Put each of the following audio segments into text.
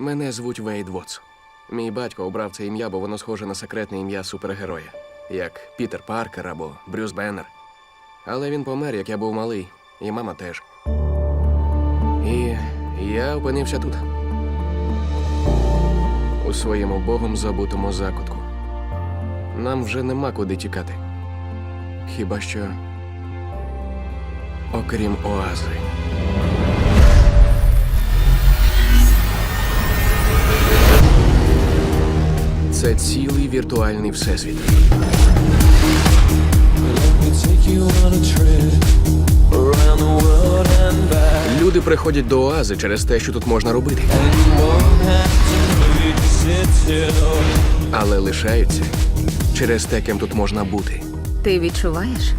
Мене звуть Вейд Вотс. Мій батько обрав це ім'я, бо воно схоже на секретне ім'я супергероя, як Пітер Паркер або Брюс Беннер. Але він помер, як я був малий, і мама теж. І я опинився тут. У своєму богом забутому закутку. Нам вже нема куди тікати. Хіба що. Окрім оази. Це цілий віртуальний всесвіт. Люди приходять до оази через те, що тут можна робити, але лишаються через те, ким тут можна бути. Ти відчуваєш?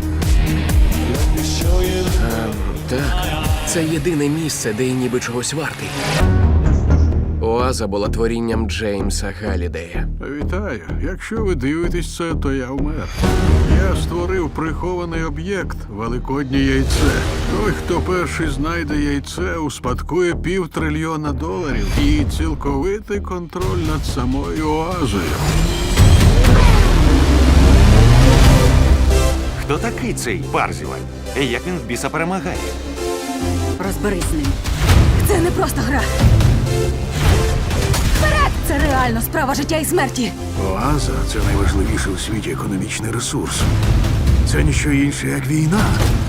You the Так, це єдине місце, де я ніби чогось вартий. Оаза була творінням Джеймса Галідея. Вітаю. Якщо ви дивитесь це, то я вмер. Я створив прихований об'єкт Великоднє яйце. Той, хто перший знайде яйце, успадкує півтрильйона доларів і цілковитий контроль над самою оазою. Хто такий цей Парзіваль? І як він в біса перемагає? Розберись з ним. Це не просто гра. Реально справа життя і смерті. Оаза це найважливіший у світі економічний ресурс. Це ніщо інше, як війна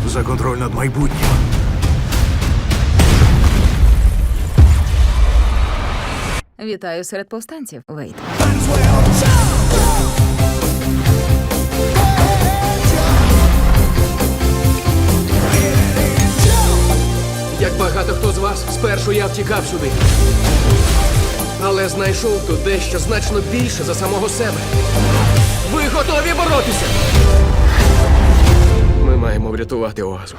за контроль над майбутнім. Вітаю серед повстанців, Вейт. Як багато хто з вас, спершу я втікав сюди. Але знайшов тут дещо значно більше за самого себе. Ви готові боротися? Ми маємо врятувати оазу.